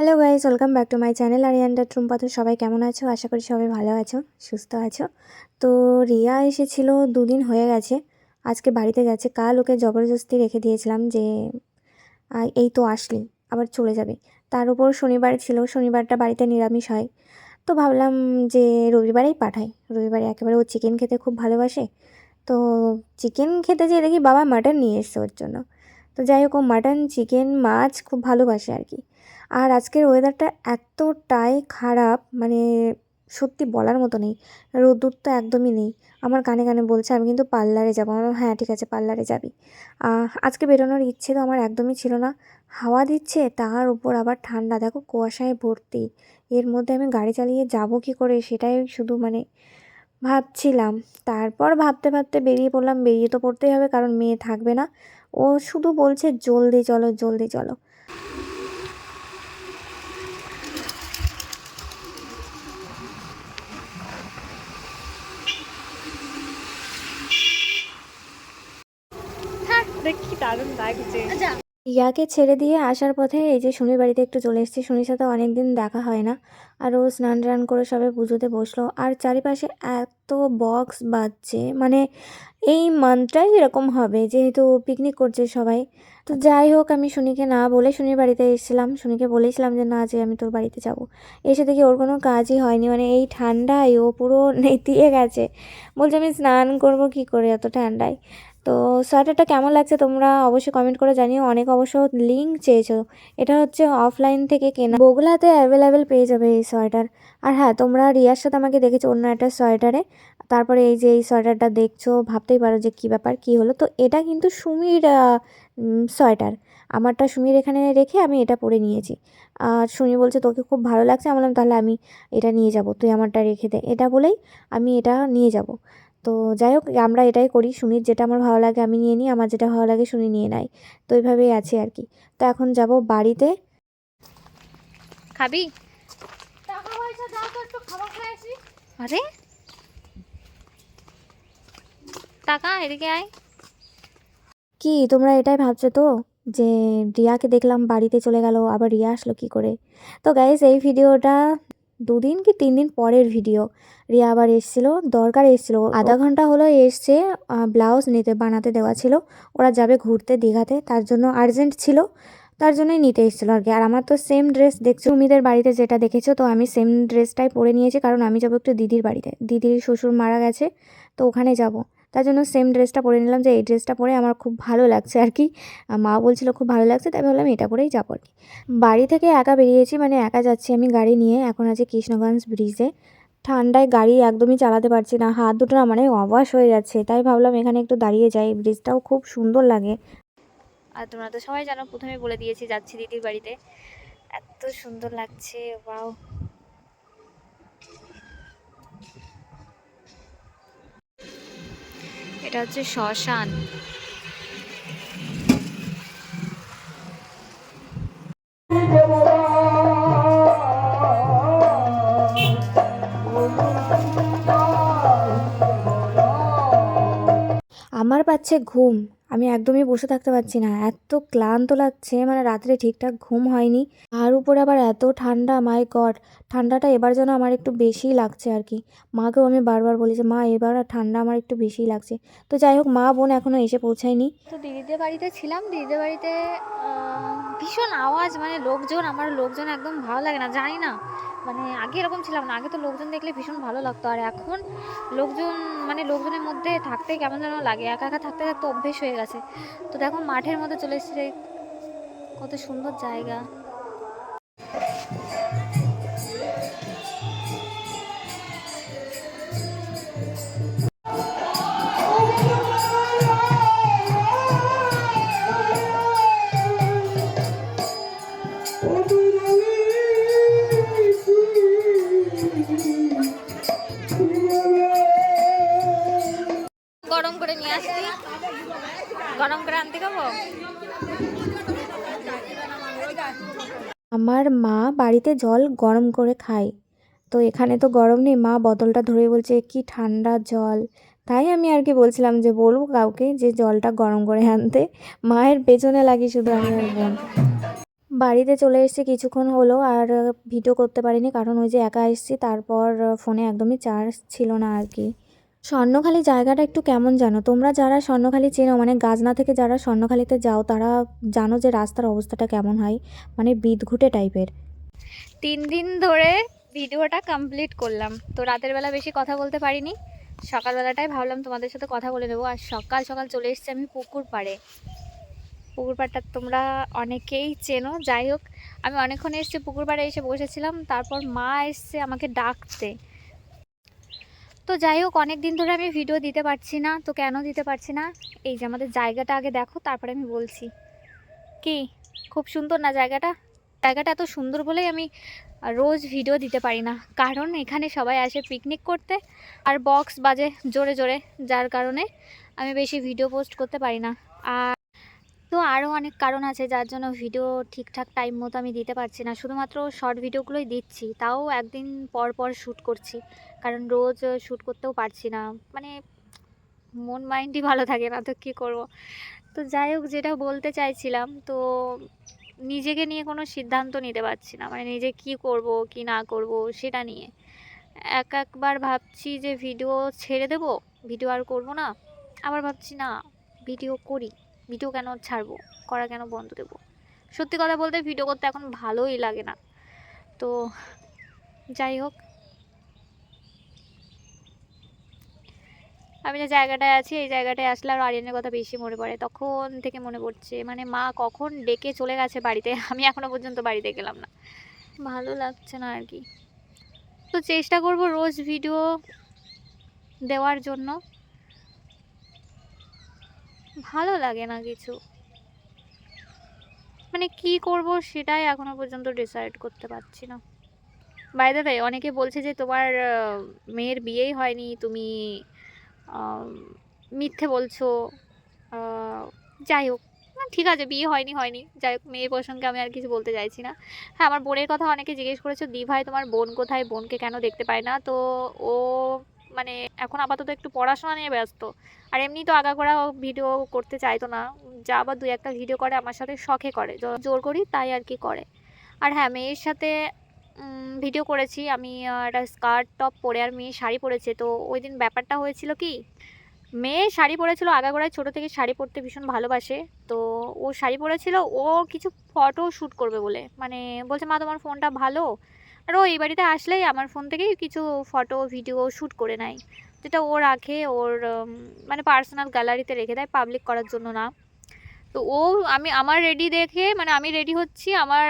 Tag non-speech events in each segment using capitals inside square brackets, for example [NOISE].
Hello guys welcome back to my channel আরিয়ান্ডা ট্রুম্পা তো সবাই কেমন আছো? আশা করি সবাই ভালো আছো, সুস্থ আছো। তো রিয়া এসেছিল, দুদিন হয়ে গেছে। আজকে বাড়িতে যাচ্ছে। কাল ওকে জবরদস্তি রেখে দিয়েছিলাম যে এই তো আসলি, আবার চলে যাবে। তার উপর শনিবার ছিল, শনিবারটা বাড়িতে নিরামিষ হয়। তো ভাবলাম যে রবিবারেই পাঠাই। রবিবারে একেবারে ও চিকেন খেতে খুব ভালোবাসে। তো চিকেন খেতে যেয়ে দেখি বাবা মাটন নিয়ে এসছে ওর জন্য। তো যাই হোক, ও মাটন চিকেন মাছ খুব ভালোবাসে আর কি। আর আজকের ওয়েদারটা এতটাই খারাপ মানে সত্যি বলার মতো নেই। রোদ্দুর তো একদমই নেই। আমার কানে কানে বলছে, আমি কিন্তু পার্লারে যাব। আমার হ্যাঁ ঠিক আছে, পার্লারে যাবি। আজকে বেরোনোর ইচ্ছে তো আমার একদমই ছিল না। হাওয়া দিচ্ছে, তার উপর আবার ঠান্ডা। দেখো, কুয়াশায় ভর্তি। এর মধ্যে আমি গাড়ি চালিয়ে যাব কি করে সেটাই শুধু মানে ভাবছিলাম। তারপর ভাবতে ভাবতে বেরিয়ে পড়লাম। বেরিয়ে তো পড়তেই হবে, কারণ মেয়ে থাকবে না। ও শুধু বলছে, জলদি চলো জলদি চলো। দেখি দারুণ লাগছে। ইয়াকে ছেড়ে দিয়ে আসার পথে এই যে শনির বাড়িতে একটু চলে এসেছি শনির সাথে অনেক দিন দেখা হয় না। আর ও স্নান টান করে সবে পুজোতে বসল। আর চারিপাশে এত বক্স বাজছে মানে এই মান্থটাই এরকম হবে যেহেতু পিকনিক করছে সবাই। তো যাই হোক আমি শুনিকে না বলে শুনির বাড়িতে এসেছিলাম। শুনিকে বলেছিলাম যে না যে আমি তোর বাড়িতে যাব। এসে দেখি ওর কোনো কাজই হয়নি মানে এই ঠান্ডায় ও পুরো নেতিয়ে গেছে। বলছে আমি স্নান করব কি করে এত ঠান্ডায়? তো সোয়েটারটা কেমন লাগছে তোমরা অবশ্যই কমেন্ট করে জানিও। অনেক অবশ্য লিঙ্ক চেয়েছো। এটা হচ্ছে অফলাইন থেকে কেনা। বগুলাতে অ্যাভেলেবেল পেয়ে যাবে এই সোয়েটার। আর হ্যাঁ তোমরা রিয়ার সাথে আমাকে দেখেছ অন্য একটা সোয়েটারে। তারপরে এই যে এই সোয়েটারটা দেখছ, ভাবতেই পারো যে কী ব্যাপার, কী হলো। তো এটা কিন্তু সুমির সোয়েটার। আমারটা সুমির এখানে রেখে আমি এটা পরে নিয়েছি। আর সুমি বলছে, তোকে খুব ভালো লাগছে। আমি বললাম, তাহলে আমি এটা নিয়ে যাব। তুই আমারটা রেখে দে। এটা বলেই আমি এটা নিয়ে যাব। তো যাই হোক আমরা এটাই করি। সুনির যেটা আমার ভালো লাগে আমি নিয়ে নিই আমার যেটা ভালো লাগে শুনি নিয়ে নেয়। তো এইভাবেই আছে আর কি। তো এখন যাব বাড়িতে। খাবি? আরে? টাকা এদিকে আয়। কি তোমরা এটাই ভাবছ তো? যে রিয়াকে দেখলাম বাড়িতে চলে গেল আবার রিয়া আসলো কি করে? তো গাইস এই ভিডিওটা দুদিন কি তিন দিন পরের ভিডিও রিয়া আবার এসছিল, দরকার এসছিল। আধা ঘণ্টা হলো এসছে ব্লাউজ নিতে, বানাতে দেওয়া ছিল। ওরা যাবে ঘুরতে দীঘাতে, তার জন্য আর্জেন্ট ছিল, তার জন্যই নিতে এসেছিল আর কি। আর আমার তো সেম ড্রেস দেখছ উমিদের বাড়িতে যেটা দেখেছ, তো আমি সেম ড্রেসটাই পরে নিয়েছি, কারণ আমি যাব একটু দিদির বাড়িতে। দিদির শ্বশুর মারা গেছে, তো ওখানে যাব। তার জন্য সেম ড্রেসটা পরে নিলাম যে এই ড্রেসটা পরে আমার খুব ভালো লাগছে আর কি। মা বলছিল খুব ভালো লাগছে, তাই ভাবলাম এটা পরেই যাব আর কি। বাড়ি থেকে একা বেরিয়েছি মানে একা যাচ্ছি আমি গাড়ি নিয়ে। এখন আছে কৃষ্ণগঞ্জ ব্রিজে। ঠান্ডায় গাড়ি একদমই চালাতে পারছি না, হাত দুটো না মানে অবাস হয়ে যাচ্ছে। তাই ভাবলাম এখানে একটু দাঁড়িয়ে যাই, ব্রিজটাও খুব সুন্দর লাগে। আর তোমরা তো সবাই জানো, প্রথমে বলে দিয়েছি যাচ্ছি দিদির বাড়িতে। এত সুন্দর লাগছে, ওয়াও। এটা হচ্ছে শ্মশান। আমার পাচ্ছে ঘুম, আমি একদমই বসে থাকতে পারছি না। এত ক্লান্ত লাগছে মানে রাত্রে ঠিকঠাক ঘুম হয়নি। আর উপরে আবার এত ঠান্ডা মাই গড ঠান্ডাটা এবার যেন আমার একটু বেশিই লাগছে আর কি। মাকেও আমি বারবার বলি যে, মা, এবার ঠান্ডা আমার একটু বেশিই লাগছে। তো যাই হোক, মা বোন এখনও এসে পৌঁছায়নি। তো দিদিদের বাড়িতে ছিলাম। দিদিদের বাড়িতে ভীষণ আওয়াজ মানে লোকজন, আমার লোকজন একদম ভালো লাগে না, জানি না। মানে আগে এরকম ছিলাম না, আগে তো লোকজন দেখলে ভীষণ ভালো লাগতো। আর এখন লোকজন মানে লোকজনের মধ্যে থাকতে কেমন যেন লাগে। একা একা থাকতে থাকতে অভ্যেস হয়ে গেছে। তো দেখো, মাঠের মধ্যে চলে এসেছে। কত সুন্দর জায়গা। আমার মা বাড়িতে জল গরম করে খায়। তো এখানে তো গরম নেই, মা বোতলটা ধরে বলছে, কি ঠান্ডা জল। তাই আমি আর কি বলছিলাম যে, বলব কাউকে যে জলটা গরম করে আনতে, মায়ের পেছনে লাগি শুধু আমি আর বোন। বাড়িতে চলে এসেছি কিছুক্ষণ হলো আর ভিডিও করতে পারিনি, কারণ ওই যে একা এসেছি, তারপর ফোনে একদমই চার্জ ছিল না আর কি। স্বর্ণখালি জায়গাটা একটু কেমন জানো? তোমরা যারা স্বর্ণখালি চেনো মানে গাজনা থেকে যারা স্বর্ণখালিতে যাও, তারা জানো যে রাস্তার অবস্থাটা কেমন হয়। মানে বিদঘুটে টাইপের। তিন দিন ধরে ভিডিওটা কমপ্লিট করলাম। তো রাতের বেলা বেশি কথা বলতে পারিনি। সকালবেলাটাই ভাবলাম তোমাদের সাথে কথা বলে নেব। আর সকাল সকাল চলে এসেছি আমি পুকুর পাড়ে। পুকুর পাড়টা তোমরা অনেকেই চেনো। যাই হোক, আমি অনেকক্ষণ এসেছি পুকুর পাড়ে এসে বসেছিলাম। তারপর মা এসছে আমাকে ডাকতে। তো যাই হোক অনেক দিন ধরে আমি ভিডিও দিতে পারছি না, তো কেন দিতে পারছি না? এই যে আমাদের জায়গাটা আগে দেখো, তারপরে আমি বলছি। কি? খুব সুন্দর না জায়গাটা? জায়গাটা এত সুন্দর বলেই আমি রোজ ভিডিও দিতে পারি না। কারণ এখানে সবাই আসে পিকনিক করতে, আর বক্স বাজে জোরে জোরে, যার কারণে আমি বেশি ভিডিও পোস্ট করতে পারি না। আর তো আরও অনেক কারণ আছে যার জন্য ভিডিও ঠিকঠাক টাইম মতো আমি দিতে পারছি না। শুধুমাত্র শর্ট ভিডিওগুলোই দিচ্ছি, তাও একদিন পর পর শ্যুট করছি। কারণ রোজ শ্যুট করতেও পারছি না। মানে মন মাইন্ডই ভালো থাকে না, তো কী করব? তো যাই হোক, যেটা বলতে চাইছিলাম, তো নিজেকে নিয়ে কোনো সিদ্ধান্ত নিতে পারছি না। মানে নিজে কি করব, কি না করব, সেটা নিয়ে। এক একবার ভাবছি যে ভিডিও ছেড়ে দেব ভিডিও আর করব না। আবার ভাবছি না ভিডিও করি। ভিডিও কেন ছাড়বো? করা কেন বন্ধ দেবো? সত্যি কথা বলতে ভিডিও করতে এখন ভালোই লাগে না। তো যাই হোক। আমি যে জায়গাটায় আছি, এই জায়গাটায় আসলে আর আরিয়ানের কথা বেশি মনে পড়ে। তখন থেকে মনে পড়ছে মানে মা কখন ডেকে চলে গেছে বাড়িতে? [LAUGHS] আমি এখনও পর্যন্ত বাড়িতে গেলাম না। ভালো লাগছে না আর কি। তো চেষ্টা করব রোজ ভিডিও দেওয়ার জন্য। ভালো লাগে না কিছু। মানে কি করব সেটাই এখনও পর্যন্ত ডিসাইড করতে পারছি না। বাই দ্য অনেকে বলছে যে তোমার মেয়ের বিয়েই হয়নি, তুমি মিথ্যে বলছো। যাই হোক ঠিক আছে, বিয়ে হয়নি হয়নি। যাই হোক, মেয়ের প্রসঙ্গে আমি আর কিছু বলতে চাইছি না। হ্যাঁ আমার বোনের কথা অনেকে জিজ্ঞেস করেছ দি ভাই তোমার বোন কোথায়? বোনকে কেন দেখতে পায় না? তো ও মানে এখন আপাতত একটু পড়াশোনা নিয়ে ব্যস্ত। আর এমনি তো আগাগোড়া ভিডিও করতে চাইতো না। যা আবার দুই একটা ভিডিও করে আমার সাথে শখে করে। জোর করি তাই আর কি করে। আর হ্যাঁ মেয়ের সাথে ভিডিও করেছি। আমি একটা স্কার্ট টপ পরে আর মেয়ে শাড়ি পরেছে। তো ওই দিন ব্যাপারটা হয়েছিল কি, মেয়ে শাড়ি পরেছিল। আগাগোড়ায় ছোটো থেকে শাড়ি পরতে ভীষণ ভালোবাসে। তো ও শাড়ি পরেছিল। ও কিছু ফটো শ্যুট করবে বলে। মানে বলছে, মা, তোমার ফোনটা ভালো? আর ও এই বাড়িতে আসলেই আমার ফোন থেকেই কিছু ফটো, ভিডিও শ্যুট করে নেয়। যেটা ও রাখে, ওর মানে পার্সোনাল গ্যালারিতে রেখে দেয়, পাবলিক করার জন্য না। তো ও, আমি, আমার রেডি দেখে মানে আমি রেডি হচ্ছি, আমার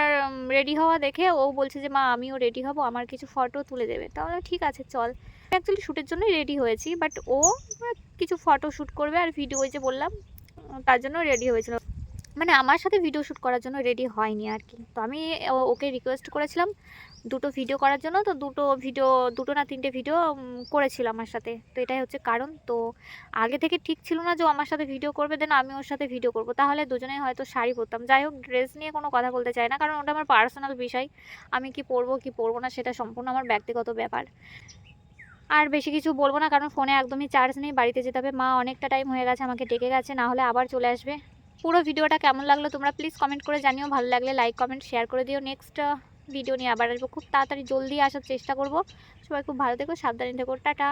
রেডি হওয়া দেখে ও বলছে যে, মা, আমিও রেডি হব, আমার কিছু ফটো তুলে দেবে। তাহলে ঠিক আছে, চল। অ্যাকচুয়ালি শ্যুটের জন্যই রেডি হয়েছি বাট ও কিছু ফটো শ্যুট করবে আর ভিডিও যে বললাম তার জন্য রেডি হয়েছিল। মানে আমার সাথে ভিডিও শ্যুট করার জন্য রেডি হয়নি আর কি তো আমি ওকে রিকোয়েস্ট করেছিলাম দুটো ভিডিও করার জন্য। তো দুটো ভিডিও দুটো না তিনটে ভিডিও করেছিল আমার সাথে। তো এটাই হচ্ছে কারণ। তো আগে থেকে ঠিক ছিল না যে আমার সাথে ভিডিও করবে দেন আমি ওর সাথে ভিডিও করব। তাহলে দুজনেই হয়তো শাড়ি পরতাম। যাই হোক ড্রেস নিয়ে কোনো কথা বলতে চাই না, কারণ ওটা আমার পার্সোনাল বিষয়। আমি কি পরবো কি পরবো না, সেটা সম্পূর্ণ আমার ব্যক্তিগত ব্যাপার। আর বেশি কিছু বলব না, কারণ ফোনে একদমই চার্জ নেই। বাড়িতে যেতে হবে। মা অনেকটা টাইম হয়ে গেছে আমাকে ডেকে গেছে, না হলে আবার চলে আসবে। পুরো ভিডিওটা কেমন লাগল তোমরা প্লিজ কমেন্ট করে জানিও। ভালো লাগলে লাইক কমেন্ট শেয়ার করে দিও। নেক্সট ভিডিও নিয়ে আবার আসব। খুব তাড়াতাড়ি জলদি আসার চেষ্টা করব। সবাই খুব ভালো থেকো, সাবধানে থেকো। টাটা।